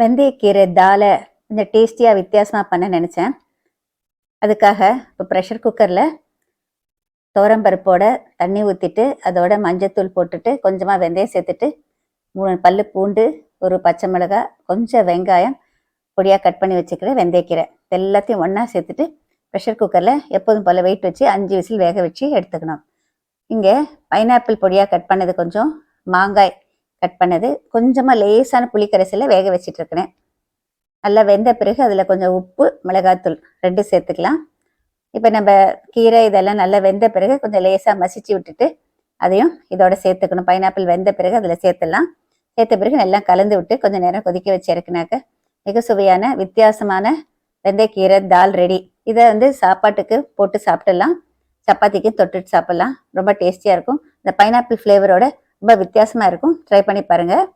வெந்தயக்கீரை தாலை கொஞ்சம் டேஸ்டியாக வித்தியாசமாக பண்ண நினச்சேன். அதுக்காக இப்போ ப்ரெஷர் குக்கரில் துவரம்பருப்போட தண்ணி ஊற்றிட்டு அதோட மஞ்சத்தூள் போட்டுட்டு கொஞ்சமாக வெந்தயம் சேர்த்துட்டு மூணு பல் பூண்டு ஒரு பச்சை மிளகாய் கொஞ்சம் வெங்காயம் பொடியாக கட் பண்ணி வச்சுக்கிறேன் வெந்தயக்கீரை எல்லாத்தையும் ஒன்றா சேர்த்துட்டு ப்ரெஷர் குக்கரில் எப்போதும் போல் வெயிட் வச்சு அஞ்சு விசில் வேக வச்சு எடுத்துக்கணும். இங்கே பைனாப்பிள் பொடியாக கட் பண்ணது கொஞ்சம் மாங்காய் கட் பண்ணது. கொஞ்சமாக லேசான புளிக்கரைசலில் வேக வச்சுட்டு இருக்கிறேன் நல்லா வெந்த பிறகு அதில் கொஞ்சம் உப்பு மிளகாத்தூள் ரெண்டும் சேர்த்துக்கலாம். இப்போ நம்ம கீரை இதெல்லாம் நல்லா வெந்த பிறகு கொஞ்சம் லேசாக மசிச்சு விட்டுட்டு அதையும் இதோட சேர்த்துக்கணும். பைனாப்பிள் வெந்த பிறகு அதில் சேர்த்துடலாம். சேர்த்த பிறகு நல்லா கலந்து விட்டு கொஞ்சம் நேரம் கொதிக்க வச்சு இறக்குனாக்க மிக சுவையான வித்தியாசமான வெந்தயக்கீரை தால் ரெடி. இதை வந்து சாப்பாட்டுக்கு போட்டு சாப்பிடலாம். சப்பாத்திக்கு தொட்டுட்டு சாப்பிடலாம். ரொம்ப டேஸ்டியாக இருக்கும். இந்த பைனாப்பிள் ஃப்ளேவரோட ரொம்ப வித்தியாசமாக இருக்கும். ட்ரை பண்ணி பாருங்கள்